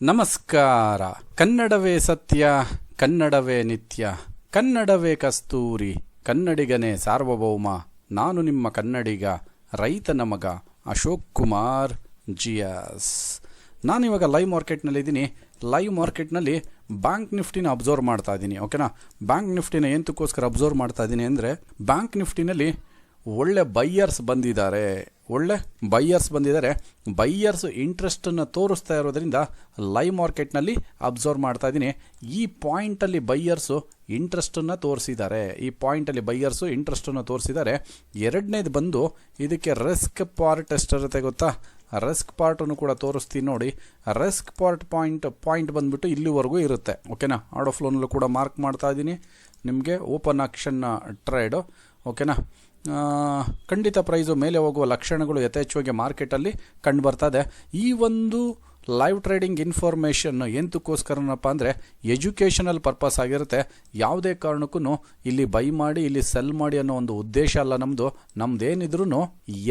ನಮಸ್ಕಾರ. ಕನ್ನಡವೇ ಸತ್ಯ, ಕನ್ನಡವೇ ನಿತ್ಯ, ಕನ್ನಡವೇ ಕಸ್ತೂರಿ, ಕನ್ನಡಿಗನೇ ಸಾರ್ವಭೌಮ, ನಾನು ನಿಮ್ಮ ಕನ್ನಡಿಗ, ರೈತನ ಮಗ ಅಶೋಕ್ ಕುಮಾರ್ ಜಿಯಸ್. ನಾನಿವಾಗ ಲೈವ್ ಮಾರ್ಕೆಟ್ನಲ್ಲಿದ್ದೀನಿ ಲೈವ್ ಮಾರ್ಕೆಟ್ನಲ್ಲಿ ಬ್ಯಾಂಕ್ ನಿಫ್ಟಿನ ಅಬ್ಸರ್ವ್ ಮಾಡ್ತಾ ಇದ್ದೀನಿ, ಓಕೆನಾ? ಬ್ಯಾಂಕ್ ನಿಫ್ಟಿನ ಎಂತಕ್ಕೋಸ್ಕರ ಅಬ್ಸರ್ವ್ ಮಾಡ್ತಾ ಇದ್ದೀನಿ ಅಂದರೆ, ಬ್ಯಾಂಕ್ ನಿಫ್ಟಿನಲ್ಲಿ ಒಳ್ಳೆ ಬೈಯರ್ಸ್ ಬಂದಿದ್ದಾರೆ. ಒಳ್ಳೆ ಬೈಯರ್ಸ್ ಬಂದಿದ್ದಾರೆ. ಬೈಯರ್ಸ್ ಇಂಟ್ರೆಸ್ಟನ್ನು ತೋರಿಸ್ತಾ ಇರೋದ್ರಿಂದ ಲೈವ್ ಮಾರ್ಕೆಟ್ನಲ್ಲಿ ಅಬ್ಸರ್ವ್ ಮಾಡ್ತಾ ಇದ್ದೀನಿ. ಈ ಪಾಯಿಂಟಲ್ಲಿ ಬೈಯರ್ಸು ಇಂಟ್ರೆಸ್ಟನ್ನು ತೋರಿಸಿದ್ದಾರೆ. ಈ ಪಾಯಿಂಟಲ್ಲಿ ಬೈಯರ್ಸು ಇಂಟ್ರೆಸ್ಟನ್ನು ತೋರಿಸಿದ್ದಾರೆ. ಎರಡನೇದು ಬಂದು ಇದಕ್ಕೆ ರಿಸ್ಕ್ ಪಾರ್ಟ್ ಎಷ್ಟಿರುತ್ತೆ ಗೊತ್ತಾ? ರಿಸ್ಕ್ ಪಾರ್ಟನ್ನು ಕೂಡ ತೋರಿಸ್ತೀನಿ ನೋಡಿ. ರಿಸ್ಕ್ ಪಾರ್ಟ್ ಪಾಯಿಂಟ್ ಪಾಯಿಂಟ್ ಬಂದ್ಬಿಟ್ಟು ಇಲ್ಲಿವರೆಗೂ ಇರುತ್ತೆ. ಓಕೆನಾ ಆಡೋ ಫ್ಲೋನಲ್ಲೂ ಕೂಡ ಮಾರ್ಕ್ ಮಾಡ್ತಾ ಇದ್ದೀನಿ. ನಿಮಗೆ ಓಪನ್ ಆಕ್ಷನ್ ಟ್ರೇಡು ಓಕೆನಾ ಖಂಡಿತ ಪ್ರೈಸು ಮೇಲೆ ಹೋಗುವ ಲಕ್ಷಣಗಳು ಯಥೇಚ್ಛವಾಗಿ ಮಾರ್ಕೆಟಲ್ಲಿ ಕಂಡು ಬರ್ತದೆ. ಈ ಒಂದು ಲೈವ್ ಟ್ರೇಡಿಂಗ್ ಇನ್ಫಾರ್ಮೇಷನ್ ಎಂತಕ್ಕೋಸ್ಕರನಪ್ಪ ಅಂದರೆ ಎಜುಕೇಷನಲ್ ಪರ್ಪಸ್ ಆಗಿರುತ್ತೆ. ಯಾವುದೇ ಕಾರಣಕ್ಕೂ ಇಲ್ಲಿ ಬೈ ಮಾಡಿ, ಇಲ್ಲಿ ಸೆಲ್ ಮಾಡಿ ಅನ್ನೋ ಒಂದು ಉದ್ದೇಶ ಅಲ್ಲ ನಮ್ಮದು ನಮ್ಮದೇನಿದ್ರೂ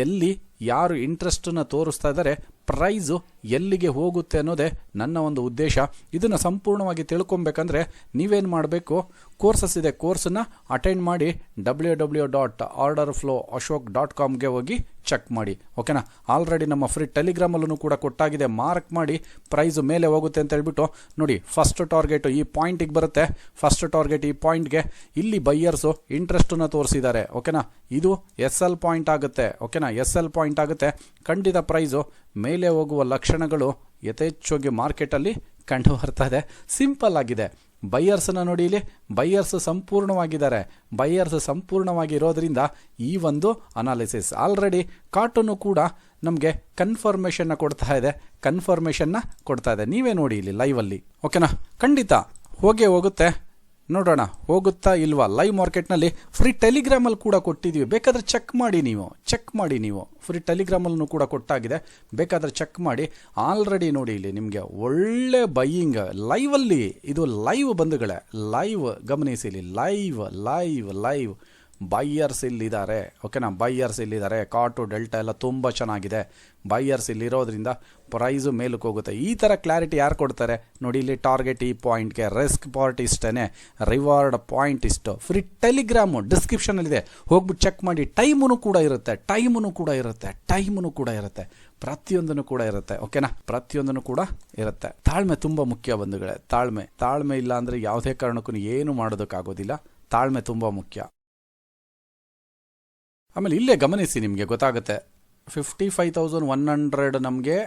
ಎಲ್ಲಿ ಯಾರು ಇಂಟ್ರೆಸ್ಟನ್ನು ತೋರಿಸ್ತಾ ಇದ್ದಾರೆ ಪ್ರೈಸು ಎಲ್ಲಿಗೆ ಹೋಗುತ್ತೆ ಅನ್ನೋದೇ ನನ್ನ ಒಂದು ಉದ್ದೇಶ. ಇದನ್ನು ಸಂಪೂರ್ಣವಾಗಿ ತಿಳ್ಕೊಬೇಕಂದ್ರೆ ನೀವೇನು ಮಾಡಬೇಕು? ಕೋರ್ಸಸ್ ಇದೆ, ಕೋರ್ಸನ್ನು ಅಟೆಂಡ್ ಮಾಡಿ W W dot order flow Ashok dot ಕಾಮ್ಗೆ ಹೋಗಿ ಚೆಕ್ ಮಾಡಿ, ಓಕೆನಾ? ಆಲ್ರೆಡಿ ನಮ್ಮ ಫ್ರೀ ಟೆಲಿಗ್ರಾಮಲ್ಲೂ ಕೂಡ ಕೊಟ್ಟಾಗಿದೆ, ಮಾರ್ಕ್ ಮಾಡಿ ಪ್ರೈಸು ಮೇಲೆ ಹೋಗುತ್ತೆ ಅಂತ ಹೇಳ್ಬಿಟ್ಟು ನೋಡಿ, ಫಸ್ಟ್ ಟಾರ್ಗೆಟ್ ಈ ಪಾಯಿಂಟಿಗೆ ಬರುತ್ತೆ. ಫಸ್ಟ್ ಟಾರ್ಗೆಟ್ ಈ ಪಾಯಿಂಟ್ಗೆ. ಇಲ್ಲಿ ಬೈಯರ್ಸು ಇಂಟ್ರೆಸ್ಟನ್ನು ತೋರಿಸಿದ್ದಾರೆ, ಓಕೆನಾ? ಇದು ಎಸ್ ಎಲ್ ಪಾಯಿಂಟ್ ಆಗುತ್ತೆ, ಓಕೆನಾ? ಎಸ್ ಎಲ್ ಪಾಯಿಂಟ್ ಆಗುತ್ತೆ. ಖಂಡಿತ ಪ್ರೈಸು ಮೇಲೆ ಹೋಗುವ ಲಕ್ಷಣಗಳು ಯಥೇಚ್ಛವಾಗಿ ಮಾರ್ಕೆಟಲ್ಲಿ ಕಂಡು ಬರ್ತಾ ಇದೆ ಸಿಂಪಲ್ ಆಗಿದೆ. ಬೈಯರ್ಸನ್ನು ನೋಡಿ ಇಲ್ಲಿ ಬೈಯರ್ಸ್ ಸಂಪೂರ್ಣವಾಗಿದ್ದಾರೆ. ಬೈಯರ್ಸ್ ಸಂಪೂರ್ಣವಾಗಿ ಇರೋದರಿಂದ ಈ ಒಂದು ಅನಾಲಿಸಿಸ್ ಆಲ್ರೆಡಿ ಕಾಟನ್ನು ಕೂಡ ನಮಗೆ ಕನ್ಫರ್ಮೇಷನ್ನ ಕೊಡ್ತಾ ಇದೆ. ಕನ್ಫರ್ಮೇಷನ್ನ ಕೊಡ್ತಾ ಇದೆ. ನೀವೇ ನೋಡಿ ಇಲ್ಲಿ ಲೈವಲ್ಲಿ ಓಕೆನಾ ಖಂಡಿತ. ಹೋಗೇ ಹೋಗುತ್ತೆ. ನೋಡೋಣ, ಹೋಗುತ್ತಾ ಇಲ್ವಾ? ಲೈವ್ ಮಾರ್ಕೆಟ್ನಲ್ಲಿ ಫ್ರೀ ಟೆಲಿಗ್ರಾಮಲ್ಲಿ ಕೂಡ ಕೊಟ್ಟಿದ್ದೀವಿ. ಬೇಕಾದರೆ ಚೆಕ್ ಮಾಡಿ ನೀವು ಚೆಕ್ ಮಾಡಿ ನೀವು. ಫ್ರೀ ಟೆಲಿಗ್ರಾಮಲ್ಲೂ ಕೂಡ ಕೊಟ್ಟಾಗಿದೆ. ಬೇಕಾದರೆ ಚೆಕ್ ಮಾಡಿ. ಆಲ್ರೆಡಿ ನೋಡಿ ಇಲ್ಲಿ ನಿಮಗೆ ಒಳ್ಳೆ ಬೈಯಿಂಗ್ ಲೈವಲ್ಲಿ ಇದು ಲೈವ್ ಬಂಧುಗಳೇ ಲೈವ್ ಗಮನಿಸಿ ಇಲ್ಲಿ ಲೈವ್ ಲೈವ್ ಲೈವ್ ಬೈಯರ್ಸ್ ಇಲ್ಲಿದ್ದಾರೆ. ಓಕೆನಾ ಬೈಯರ್ಸ್ ಇಲ್ಲಿದ್ದಾರೆ. ಕಾಟು, ಡೆಲ್ಟಾ ಎಲ್ಲ ತುಂಬ ಚೆನ್ನಾಗಿದೆ. ಬೈಯರ್ಸ್ ಇಲ್ಲಿರೋದ್ರಿಂದ ಪ್ರೈಸು ಮೇಲಕ್ಕೆ ಹೋಗುತ್ತೆ. ಈ ಥರ ಕ್ಲಾರಿಟಿ ಯಾರು ಕೊಡ್ತಾರೆ? ನೋಡಿ ಇಲ್ಲಿ ಟಾರ್ಗೆಟ್ ಈ ಪಾಯಿಂಟ್ಗೆ ರಿಸ್ಕ್ ಪಾರ್ಟ್ ಇಷ್ಟೇ ರಿವಾರ್ಡ್ ಪಾಯಿಂಟ್ ಇಷ್ಟು. ಫ್ರೀ ಟೆಲಿಗ್ರಾಮು ಡಿಸ್ಕ್ರಿಪ್ಷನಲ್ಲಿದೆ ಹೋಗ್ಬಿಟ್ಟು ಚೆಕ್ ಮಾಡಿ. ಟೈಮೂ ಕೂಡ ಇರುತ್ತೆ. ಟೈಮೂ ಕೂಡ ಇರುತ್ತೆ. ಟೈಮೂ ಕೂಡ ಇರುತ್ತೆ. ಪ್ರತಿಯೊಂದನ್ನು ಕೂಡ ಇರುತ್ತೆ. ಓಕೆನಾ ಪ್ರತಿಯೊಂದನ್ನು ಕೂಡ ಇರುತ್ತೆ. ತಾಳ್ಮೆ ತುಂಬ ಮುಖ್ಯ ಬಂಧುಗಳೇ. ತಾಳ್ಮೆ. ತಾಳ್ಮೆ ಇಲ್ಲ ಅಂದರೆ ಯಾವುದೇ ಕಾರಣಕ್ಕೂ ಏನು ಮಾಡೋದಕ್ಕಾಗೋದಿಲ್ಲ. ತಾಳ್ಮೆ ತುಂಬ ಮುಖ್ಯ. ಆಮೇಲೆ ಇಲ್ಲೇ ಗಮನಿಸಿ ನಿಮಗೆ, ಗೊತ್ತಾಗುತ್ತೆ. Fifty five thousand one hundred ನಮಗೆ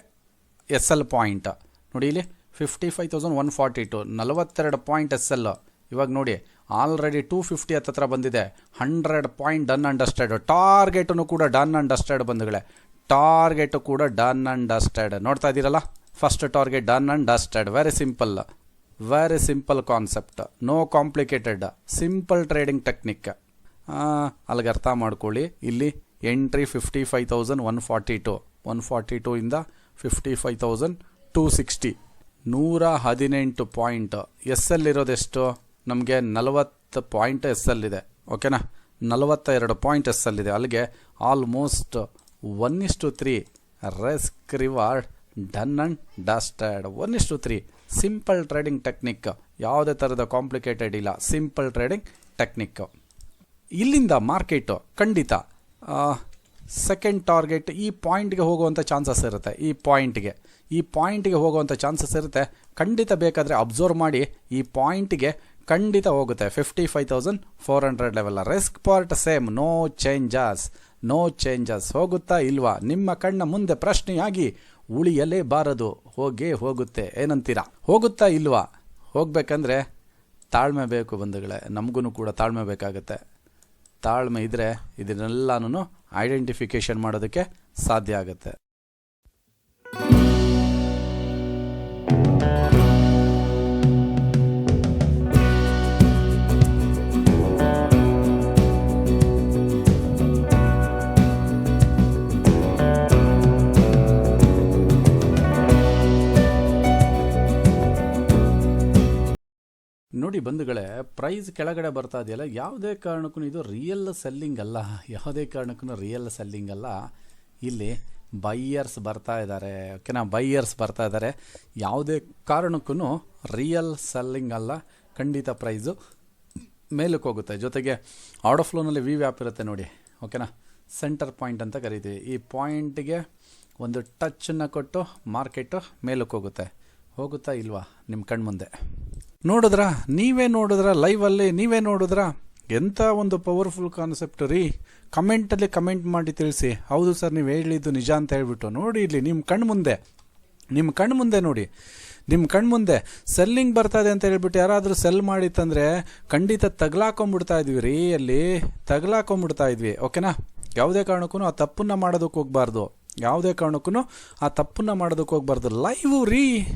ಎಸ್ ಎಲ್ ಪಾಯಿಂಟ್ ನೋಡಿ ಇಲ್ಲಿ fifty five thousand one forty two ನಲವತ್ತೆರಡು ಪಾಯಿಂಟ್ ಎಸ್ ಎಲ್ ಇವಾಗ ನೋಡಿ ಆಲ್ರೆಡಿ ಟೂ ಫಿಫ್ಟಿ ಹತ್ತತ್ರ ಬಂದಿದೆ. Hundred point done and dusted ಟಾರ್ಗೆಟನ್ನು ಕೂಡ ಡನ್ ಆ್ಯಂಡ್ ಡಸ್ಟೆಡ್ ಬಂದಗಳೇ. ಟಾರ್ಗೆಟ್ ಕೂಡ ಡನ್ ಆ್ಯಂಡ್ ಡಸ್ಟೆಡ್ ನೋಡ್ತಾ ಇದ್ದೀರಲ್ಲ? First target done and dusted very simple very simple concept no complicated simple trading technique ಅಲ್ಲಿಗೆ ಅರ್ಥ ಮಾಡ್ಕೊಳ್ಳಿ. ಇಲ್ಲಿ entry fifty five thousand one forty two one forty two ಇಂದ fifty five thousand two sixty ನೂರ ಹದಿನೆಂಟು point S L ಇರೋದೆಷ್ಟು ನಮಗೆ ನಲವತ್ತು point S L ಇದೆ ಓಕೆನಾ ನಲವತ್ತ ಎರಡು ಪಾಯಿಂಟ್ ಎಸ್ ಎಲ್ ಇದೆ ಅಲ್ಲಿಗೆ almost one is to three risk reward done and dusted one is to three simple trading technique ಯಾವುದೇ ಥರದ ಕಾಂಪ್ಲಿಕೇಟೆಡ್ ಇಲ್ಲ. ಸಿಂಪಲ್ ಟ್ರೇಡಿಂಗ್ ಟೆಕ್ನಿಕ್ ಇಲ್ಲಿಂದ ಮಾರ್ಕೆಟು ಖಂಡಿತ ಸೆಕೆಂಡ್ ಟಾರ್ಗೆಟ್ ಈ ಪಾಯಿಂಟ್ಗೆ ಹೋಗುವಂಥ ಚಾನ್ಸಸ್ ಇರುತ್ತೆ, ಈ ಪಾಯಿಂಟ್ಗೆ ಈ ಪಾಯಿಂಟ್ಗೆ ಹೋಗುವಂಥ ಚಾನ್ಸಸ್ ಇರುತ್ತೆ, ಖಂಡಿತ ಬೇಕಾದರೆ ಅಬ್ಸರ್ವ್ ಮಾಡಿ ಈ ಪಾಯಿಂಟ್ಗೆ ಖಂಡಿತ ಹೋಗುತ್ತೆ. Fifty five thousand four hundred ಲೆವೆಲ್ಲ risk part same no changes no changes ಹೋಗುತ್ತಾ ಇಲ್ವಾ? ನಿಮ್ಮ ಕಣ್ಣ ಮುಂದೆ ಪ್ರಶ್ನೆಯಾಗಿ ಉಳಿಯಲೇಬಾರದು. ಹೋಗೇ ಹೋಗುತ್ತೆ. ಏನಂತೀರಾ? ಹೋಗುತ್ತಾ ಇಲ್ವಾ? ಹೋಗಬೇಕಂದ್ರೆ ತಾಳ್ಮೆ ಬೇಕು ಬಂಧುಗಳೇ. ನಮಗೂ ಕೂಡ ತಾಳ್ಮೆ ಬೇಕಾಗುತ್ತೆ. ತಾಳ್ಮೆ ಇದ್ದರೆ ಇದನ್ನೆಲ್ಲನೂ ಐಡೆಂಟಿಫಿಕೇಶನ್ ಮಾಡೋದಕ್ಕೆ ಸಾಧ್ಯ ಆಗುತ್ತೆ. ನೋಡಿ ಬಂಧುಗಳೇ ಪ್ರೈಸ್ ಕೆಳಗಡೆ ಬರ್ತಾ ಇದೆಯಲ್ಲ, ಯಾವುದೇ ಕಾರಣಕ್ಕೂ ಇದು ರಿಯಲ್ ಸೆಲ್ಲಿಂಗ್ ಅಲ್ಲ. ಯಾವುದೇ ಕಾರಣಕ್ಕೂ ರಿಯಲ್ ಸೆಲ್ಲಿಂಗ್ ಅಲ್ಲ. ಇಲ್ಲಿ ಬೈಯರ್ಸ್ ಬರ್ತಾ ಇದ್ದಾರೆ. ಓಕೆನಾ ಬೈಯರ್ಸ್ ಬರ್ತಾ ಇದ್ದಾರೆ. ಯಾವುದೇ ಕಾರಣಕ್ಕೂ ರಿಯಲ್ ಸೆಲ್ಲಿಂಗ್ ಅಲ್ಲ. ಖಂಡಿತ ಪ್ರೈಸು ಮೇಲಕ್ಕೆ ಹೋಗುತ್ತೆ. ಜೊತೆಗೆ ಔಟ್ ಆಫ್ ಫ್ಲೋನಲ್ಲಿ ವಿ ವ್ಯಾಪ್ ಇರುತ್ತೆ ನೋಡಿ. ಓಕೆನಾ? ಸೆಂಟರ್ ಪಾಯಿಂಟ್ ಅಂತ ಕರಿತೀವಿ. ಈ ಪಾಯಿಂಟ್ಗೆ ಒಂದು ಟಚ್ಚನ್ನು ಕೊಟ್ಟು ಮಾರ್ಕೆಟು ಮೇಲಕ್ಕೆ ಹೋಗುತ್ತೆ. ಹೋಗುತ್ತಾ ಇಲ್ವಾ? ನಿಮ್ಮ ಕಣ್ಮುಂದೆ. ನೋಡಿದ್ರಾ? ನೀವೇ ನೋಡಿದ್ರ? ಲೈವಲ್ಲಿ ನೀವೇ ನೋಡಿದ್ರಾ? ಎಂಥ ಒಂದು ಪವರ್ಫುಲ್ ಕಾನ್ಸೆಪ್ಟ್ ರೀ. ಕಮೆಂಟಲ್ಲಿ ಕಮೆಂಟ್ ಮಾಡಿ ತಿಳಿಸಿ. ಹೌದು ಸರ್ ನೀವು ಹೇಳಿದ್ದು ನಿಜ ಅಂತ ಹೇಳ್ಬಿಟ್ಟು ನೋಡಿ ಇಲ್ಲಿ ನಿಮ್ಮ ಕಣ್ಣು ಮುಂದೆ. ನಿಮ್ಮ ಕಣ್ಣು ಮುಂದೆ ನೋಡಿ. ನಿಮ್ಮ ಕಣ್ಮುಂದೆ ಸೆಲ್ಲಿಂಗ್ ಬರ್ತಾ ಇದೆ ಅಂತ ಹೇಳ್ಬಿಟ್ಟು ಯಾರಾದರೂ ಸೆಲ್ ಮಾಡಿತ್ತಂದರೆ ಖಂಡಿತ ತಗ್ಲಾಕೊಂಬಿಡ್ತಾ ಇದ್ವಿ ರೀ ಅಲ್ಲಿ. ತಗ್ಲಾಕೊಂಬಿಡ್ತಾ ಇದ್ವಿ. ಓಕೆನಾ ಯಾವುದೇ ಕಾರಣಕ್ಕೂ ಆ ತಪ್ಪನ್ನ ಮಾಡೋದಕ್ಕೆ ಹೋಗ್ಬಾರ್ದು. ಯಾವುದೇ ಕಾರಣಕ್ಕೂ ಆ ತಪ್ಪನ್ನ ಮಾಡೋದಕ್ಕೆ ಹೋಗ್ಬಾರ್ದು. ಲೈವ್ ರೀ.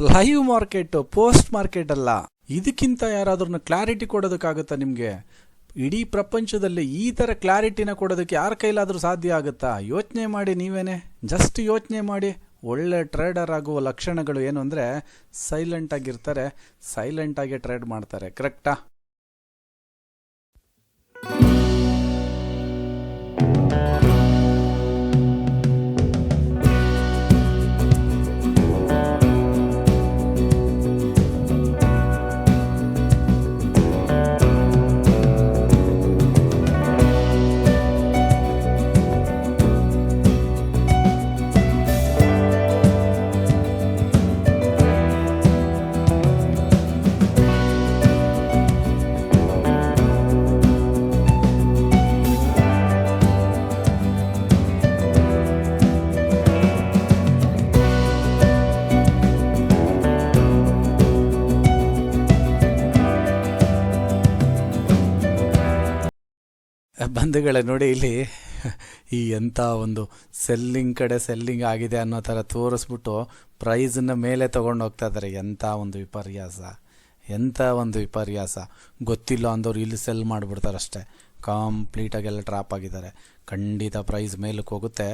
ಲೈವ್ ಮಾರ್ಕೆಟು ಪೋಸ್ಟ್ ಮಾರ್ಕೆಟ್ ಅಲ್ಲ. ಇದಕ್ಕಿಂತ ಯಾರಾದ್ರೂ ಕ್ಲಾರಿಟಿ ಕೊಡೋದಕ್ಕಾಗುತ್ತಾ ನಿಮಗೆ? ಇಡೀ ಪ್ರಪಂಚದಲ್ಲಿ ಈ ಥರ ಕ್ಲಾರಿಟಿನ ಕೊಡೋದಕ್ಕೆ ಯಾರ ಕೈಲಾದರೂ ಸಾಧ್ಯ ಆಗುತ್ತಾ? ಯೋಚನೆ ಮಾಡಿ ನೀವೇನೆ. ಜಸ್ಟ್ ಯೋಚನೆ ಮಾಡಿ. ಒಳ್ಳೆ ಟ್ರೇಡರ್ ಆಗುವ ಲಕ್ಷಣಗಳು ಏನು ಅಂದರೆ ಸೈಲೆಂಟಾಗಿರ್ತಾರೆ ಆಗಿರ್ತಾರೆ ಸೈಲೆಂಟ್ ಆಗಿ ಟ್ರೇಡ್ ಮಾಡ್ತಾರೆ. ಕರೆಕ್ಟಾ ಬಂಧುಗಳೇ ನೋಡಿ ಇಲ್ಲಿ ಈ ಎಂಥ ಒಂದು ಸೆಲ್ಲಿಂಗ್ ಕಡೆ ಸೆಲ್ಲಿಂಗ್ ಆಗಿದೆ ಅನ್ನೋ ಥರ ತೋರಿಸ್ಬಿಟ್ಟು ಪ್ರೈಸನ್ನ ಮೇಲೆ ತೊಗೊಂಡು ಹೋಗ್ತಾ ಇದ್ದಾರೆ. ಎಂಥ ಒಂದು ವಿಪರ್ಯಾಸ. ಎಂಥ ಒಂದು ವಿಪರ್ಯಾಸ. ಗೊತ್ತಿಲ್ಲ ಅಂದವ್ರು ಇಲ್ಲಿ ಸೆಲ್ ಮಾಡಿಬಿಡ್ತಾರೆ ಅಷ್ಟೇ. ಕಂಪ್ಲೀಟಾಗೆಲ್ಲ ಟ್ರಾಪ್ ಆಗಿದ್ದಾರೆ. ಖಂಡಿತ ಪ್ರೈಸ್ ಮೇಲಕ್ಕೆ ಹೋಗುತ್ತೆ.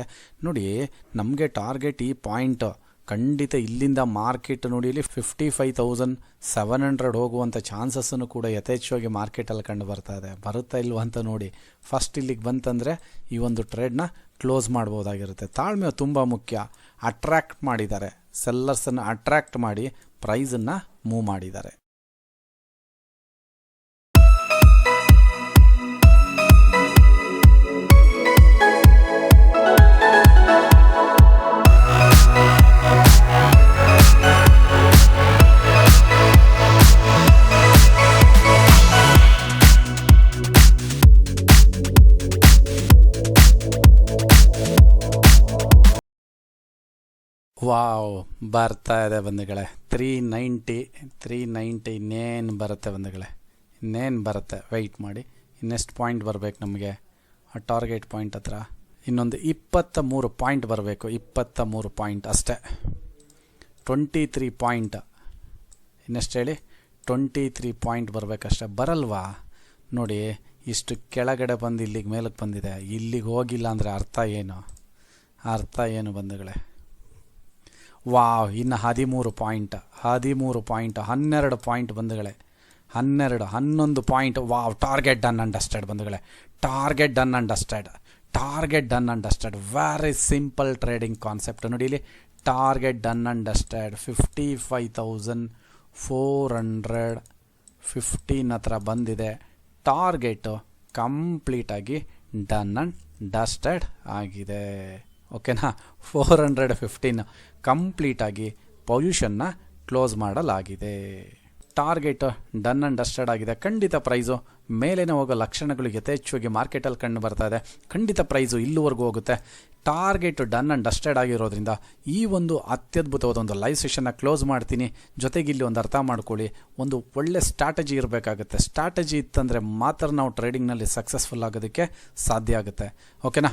ನೋಡಿ, ನಮಗೆ ಟಾರ್ಗೆಟ್ ಈ ಪಾಯಿಂಟ್ ಖಂಡಿತ ಇಲ್ಲಿಂದ ಮಾರ್ಕೆಟ್ ನೋಡಿ ಇಲ್ಲಿ fifty five thousand seven hundred ಹೋಗುವಂಥ ಚಾನ್ಸಸ್ಸನ್ನು ಕೂಡ ಯಥೇಚ್ಛವಾಗಿ ಮಾರ್ಕೆಟಲ್ಲಿ ಕಂಡು ಬರ್ತಾ ಇದೆ. ಬರುತ್ತಾ ಇಲ್ವ ಅಂತ ನೋಡಿ. ಫಸ್ಟ್ ಇಲ್ಲಿಗೆ ಬಂತಂದರೆ ಈ ಒಂದು ಟ್ರೇಡ್ನ ಕ್ಲೋಸ್ ಮಾಡ್ಬೋದಾಗಿರುತ್ತೆ. ತಾಳ್ಮೆ ತುಂಬ ಮುಖ್ಯ. ಅಟ್ರ್ಯಾಕ್ಟ್ ಮಾಡಿದ್ದಾರೆ. ಸೆಲ್ಲರ್ಸನ್ನು ಅಟ್ರ್ಯಾಕ್ಟ್ ಮಾಡಿ ಪ್ರೈಸನ್ನು ಮೂವ್ ಮಾಡಿದ್ದಾರೆ. ವಾವ್, ಬರ್ತಾ ಇದೆ ಬಂಧುಗಳೇ. ತ್ರೀ ನೈಂಟಿ ತ್ರೀ ನೈಂಟಿ ಇನ್ನೇನು ಬರುತ್ತೆ ಬಂಧುಗಳೇ? ಇನ್ನೇನು ಬರುತ್ತೆ? ವೆಯ್ಟ್ ಮಾಡಿ. ಇನ್ನೆಷ್ಟು ಪಾಯಿಂಟ್ ಬರಬೇಕು ನಮಗೆ? ಆ ಟಾರ್ಗೆಟ್ ಪಾಯಿಂಟ್ ಹತ್ರ. ಇನ್ನೊಂದು ಇಪ್ಪತ್ತ ಮೂರು ಪಾಯಿಂಟ್ ಬರಬೇಕು. ಇಪ್ಪತ್ತ ಮೂರು ಪಾಯಿಂಟ್ ಅಷ್ಟೇ. ಟ್ವೆಂಟಿ ತ್ರೀ ಪಾಯಿಂಟ್ ಇನ್ನೆಷ್ಟು ಹೇಳಿ? ಟ್ವೆಂಟಿ ತ್ರೀ ಪಾಯಿಂಟ್ ಬರಬೇಕಷ್ಟೇ. ಬರಲ್ವಾ? ನೋಡಿ, ಇಷ್ಟು ಕೆಳಗಡೆ ಬಂದು ಇಲ್ಲಿಗೆ ಮೇಲಕ್ಕೆ ಬಂದಿದೆ. ಇಲ್ಲಿಗೆ ಹೋಗಿಲ್ಲ ಅಂದರೆ ಅರ್ಥ ಏನು? ಅರ್ಥ ಏನು ಬಂಧುಗಳೇ? ವಾವ್, ಇನ್ನು ಹದಿಮೂರು ಪಾಯಿಂಟ್ ಹದಿಮೂರು ಪಾಯಿಂಟ್, ಹನ್ನೆರಡು ಪಾಯಿಂಟ್ ಬಂಧುಗಳೇ. ಹನ್ನೆರಡು, ಹನ್ನೊಂದು point, wow, target done understand ಬಂಧುಗಳೇ. Target done understand, target done understand, very simple trading concept ನೋಡಿ ಇಲ್ಲಿ. Target done understand, fifty five thousand four hundred, fifteen ಹತ್ರ ಬಂದಿದೆ. ಟಾರ್ಗೆಟು ಕಂಪ್ಲೀಟಾಗಿ ಡನ್ ಅಂಡ್ ಡಸ್ಟೆಡ್ ಆಗಿದೆ. ಓಕೆನಾ? ಫೋರ್ ಹಂಡ್ರೆಡ್ ಫಿಫ್ಟೀನ್ ಕಂಪ್ಲೀಟಾಗಿ ಪೊಲ್ಯೂಷನ್ನ ಕ್ಲೋಸ್ ಮಾಡಲಾಗಿದೆ. ಟಾರ್ಗೆಟ್ ಡನ್ ಅಂಡ್ ಡಸ್ಟೆಡ್ ಆಗಿದೆ. ಖಂಡಿತ ಪ್ರೈಸು ಮೇಲೇನೆ ಹೋಗೋ ಲಕ್ಷಣಗಳು ಯಥೇಚ್ಛವಾಗಿ ಮಾರ್ಕೆಟಲ್ಲಿ ಕಂಡು ಬರ್ತಾ ಇದೆ. ಖಂಡಿತ ಪ್ರೈಸು ಇಲ್ಲಿವರೆಗೂ ಹೋಗುತ್ತೆ. ಟಾರ್ಗೆಟ್ ಡನ್ ಅಂಡ್ ಡಸ್ಟೆಡ್ ಆಗಿರೋದ್ರಿಂದ ಈ ಒಂದು ಅತ್ಯದ್ಭುತವಾದ ಒಂದು ಲೈವ್ ಸೆಷನ್ನ ಕ್ಲೋಸ್ ಮಾಡ್ತೀನಿ. ಜೊತೆಗೆ ಇಲ್ಲಿ ಒಂದು ಅರ್ಥ ಮಾಡ್ಕೊಳ್ಳಿ. ಒಂದು ಒಳ್ಳೆ ಸ್ಟ್ರಾಟಜಿ ಇರಬೇಕಾಗುತ್ತೆ. ಸ್ಟ್ರಾಟಜಿ ಇತ್ತಂದರೆ ಮಾತ್ರ ನಾವು ಟ್ರೇಡಿಂಗ್ನಲ್ಲಿ ಸಕ್ಸಸ್ಫುಲ್ ಆಗೋದಕ್ಕೆ ಸಾಧ್ಯ ಆಗುತ್ತೆ. ಓಕೆನಾ?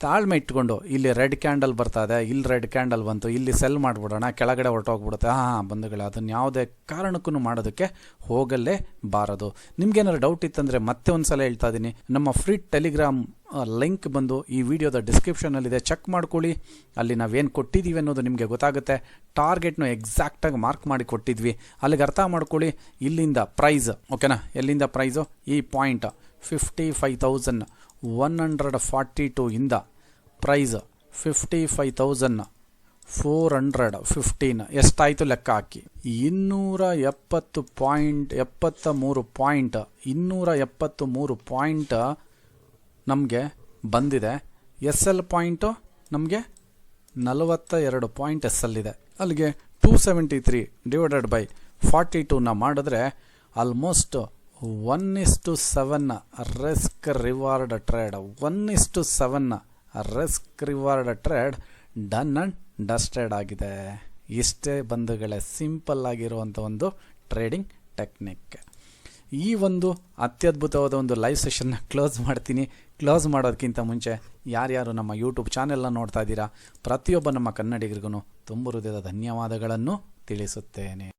ತಾಳ್ಮೆ ಇಟ್ಕೊಂಡು ಇಲ್ಲಿ ರೆಡ್ ಕ್ಯಾಂಡಲ್ ಬರ್ತಾ ಇದೆ. ಇಲ್ಲಿ ರೆಡ್ ಕ್ಯಾಂಡಲ್ ಬಂತು. ಇಲ್ಲಿ ಸೆಲ್ ಮಾಡಿಬಿಡೋಣ. ಕೆಳಗಡೆ ಹೊರಟೋಗ್ಬಿಡುತ್ತೆ. ಹಾಂ ಬಂಧುಗಳೇ, ಅದನ್ನು ಯಾವುದೇ ಕಾರಣಕ್ಕೂ ಮಾಡೋದಕ್ಕೆ ಹೋಗಲೇ ಬಾರದು ನಿಮ್ಗೇನಾದ್ರು ಡೌಟ್ ಇತ್ತಂದರೆ ಮತ್ತೆ ಒಂದು ಸಲ ಹೇಳ್ತಾ ಇದ್ದೀನಿ ನಮ್ಮ ಫ್ರೀ ಟೆಲಿಗ್ರಾಮ್ ಲಿಂಕ್ ಬಂದು ಈ ವಿಡಿಯೋದ ಡಿಸ್ಕ್ರಿಪ್ಷನಲ್ಲಿದೆ ಚೆಕ್ ಮಾಡ್ಕೊಳ್ಳಿ. ಅಲ್ಲಿ ನಾವೇನು ಕೊಟ್ಟಿದ್ದೀವಿ ಅನ್ನೋದು ನಿಮಗೆ ಗೊತ್ತಾಗುತ್ತೆ. ಟಾರ್ಗೆಟ್ನು ಎಕ್ಸಾಕ್ಟಾಗಿ ಮಾರ್ಕ್ ಮಾಡಿ ಕೊಟ್ಟಿದ್ವಿ. ಅಲ್ಲಿಗೆ ಅರ್ಥ ಮಾಡ್ಕೊಳ್ಳಿ. ಇಲ್ಲಿಂದ ಪ್ರೈಸ್ ಓಕೆನಾ ಎಲ್ಲಿಂದ ಪ್ರೈಸು ಈ point fifty five thousand one hundred forty two ಇಂದ price fifty five thousand four hundred fifteen ಎಷ್ಟಾಯಿತು ಲೆಕ್ಕ ಹಾಕಿ? ಇನ್ನೂರ ಎಪ್ಪತ್ತು ಪಾಯಿಂಟ್ ಎಪ್ಪತ್ತ ಮೂರು ಪಾಯಿಂಟ್ ಇನ್ನೂರ ಎಪ್ಪತ್ತು ಮೂರು ಪಾಯಿಂಟ್ ನಮಗೆ ಬಂದಿದೆ. ಎಸ್ ಎಲ್ ಪಾಯಿಂಟು ನಮಗೆ ನಲವತ್ತ ಎರಡು ಪಾಯಿಂಟ್ ಎಸ್ ಎಲ್ ಇದೆ. ಅಲ್ಲಿಗೆ two seventy three divided by forty ಟೂನ ಮಾಡಿದ್ರೆ almost one is to seven risk reward trade one is to seven risk reward trade done and dusted ಆಗಿದೆ. ಇಷ್ಟೇ ಬಂಧುಗಳೇ, ಸಿಂಪಲ್ ಆಗಿರುವಂಥ ಒಂದು ಟ್ರೇಡಿಂಗ್ ಟೆಕ್ನಿಕ್. ಈ ಒಂದು ಅತ್ಯದ್ಭುತವಾದ ಒಂದು ಲೈವ್ ಸೆಷನ್ನ ಕ್ಲೋಸ್ ಮಾಡ್ತೀನಿ. ಕ್ಲೋಸ್ ಮಾಡೋದಕ್ಕಿಂತ ಮುಂಚೆ ಯಾರ್ಯಾರು ನಮ್ಮ ಯೂಟ್ಯೂಬ್ ಚಾನೆಲ್ನ ನೋಡ್ತಾ ಇದ್ದೀರಾ, ಪ್ರತಿಯೊಬ್ಬ ನಮ್ಮ ಕನ್ನಡಿಗರಿಗೂ ತುಂಬ ಹೃದಯದ ಧನ್ಯವಾದಗಳನ್ನು ತಿಳಿಸುತ್ತೇನೆ.